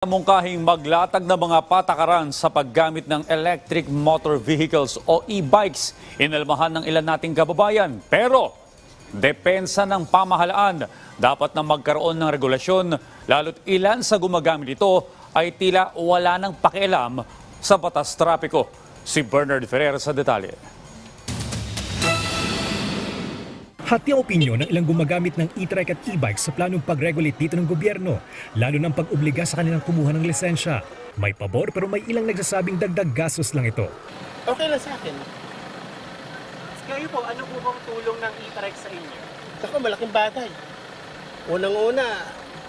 Mungkahing maglatag ng mga patakaran sa paggamit ng electric motor vehicles o e-bikes inalmahan ng ilan nating kababayan. Pero depensa ng pamahalaan dapat na magkaroon ng regulasyon lalo't ilan sa gumagamit ito ay tila wala ng pakialam sa batas trapiko. Si Bernard Ferrer sa detalye. Hati ang opinyon ng ilang gumagamit ng e-trike at e-bike sa planong pag-regulate dito ng gobyerno, lalo ng pag-obliga sa kanilang kumuha ng lisensya. May pabor pero may ilang nagsasabing dagdag gastos lang ito. Okay lang sa akin. Kayo po, ano po bang tulong ng e-trike sa inyo? Ako, malaking bagay. Unang-una,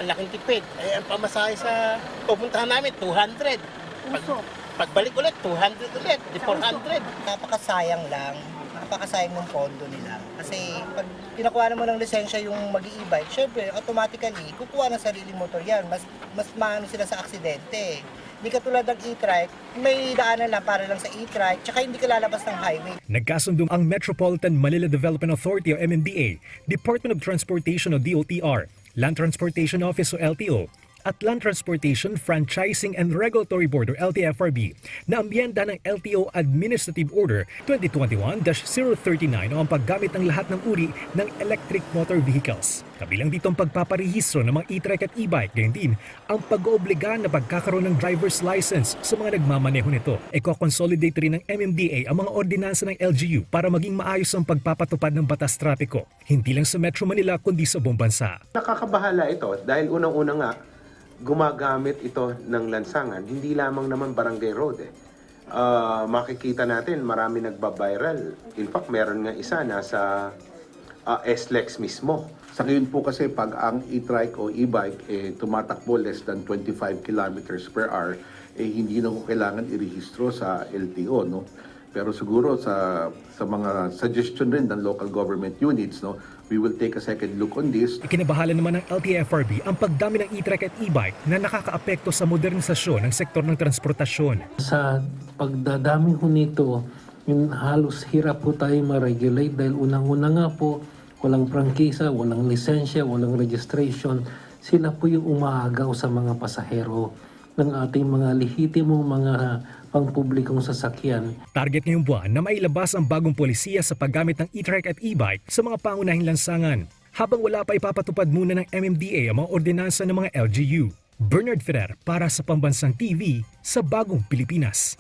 ang laking tipid. Eh, ang pamasahe sa pupuntahan namin, 200. Pag, pagbalik ulit, 200 ulit. Di 400. napakasayang lang, napakasayang ng pondo nila. Kasi pag pinakuha mo ng lisensya yung mag e-bike, syempre, automatically, kukuha ng sariling motor yan. Mas, mas maano sila sa aksidente. Hindi katulad ng e-trike, may daanan lang para lang sa e-trike, tsaka hindi ka lalabas ng highway. Nagkasundo ang Metropolitan Manila Development Authority o MMDA, Department of Transportation o DOTR, Land Transportation Office o LTO, at Land Transportation Franchising and Regulatory Board o LTFRB na ambyenda ng LTO Administrative Order 2021-039 o ang paggamit ng lahat ng uri ng electric motor vehicles. Kabilang dito ang pagpaparehistro ng mga e-trike at e-bike, gayon din ang pag-oobliga na pagkakaroon ng driver's license sa mga nagmamaneho nito. Eko-consolidate rin ng MMDA ang mga ordinansa ng LGU para maging maayos ang pagpapatupad ng batas trapiko, hindi lang sa Metro Manila kundi sa buong bansa. Nakakabahala ito dahil unang-una nga gumagamit ito ng lansangan, hindi lamang naman barangay road eh. Ah, makikita natin marami nagba-viral. In fact, meron nga isa nasa ah, SLEX mismo. Sa ngayon po kasi pag ang e-trike o e-bike eh, tumatakbo less than 25 kilometers per hour, eh, hindi na ko kailangan irehistro sa LTO. No? Pero siguro sa, sa mga suggestion rin ng local government units, no, we will take a second look on this. Ikinabahala naman ng LTFRB ang pagdami ng e-trike at e-bike na nakakaapekto sa modernisasyon ng sektor ng transportasyon. sa pagdadami ho nito, yung halos hirap po tayo ma-regulate dahil unang-una nga po, walang prangkisa, walang lisensya, walang registration. Sila po yung umaagaw sa mga pasahero ng ating mga lehitimong mga pangpublikong sasakyan. Target ngayong buwan na mailabas ang bagong polisiya sa paggamit ng e-trike at e-bike sa mga pangunahing lansangan. Habang wala pa ipapatupad muna ng MMDA ang mga ordinansa ng mga LGU. Bernard Ferrer para sa Pambansang TV sa Bagong Pilipinas.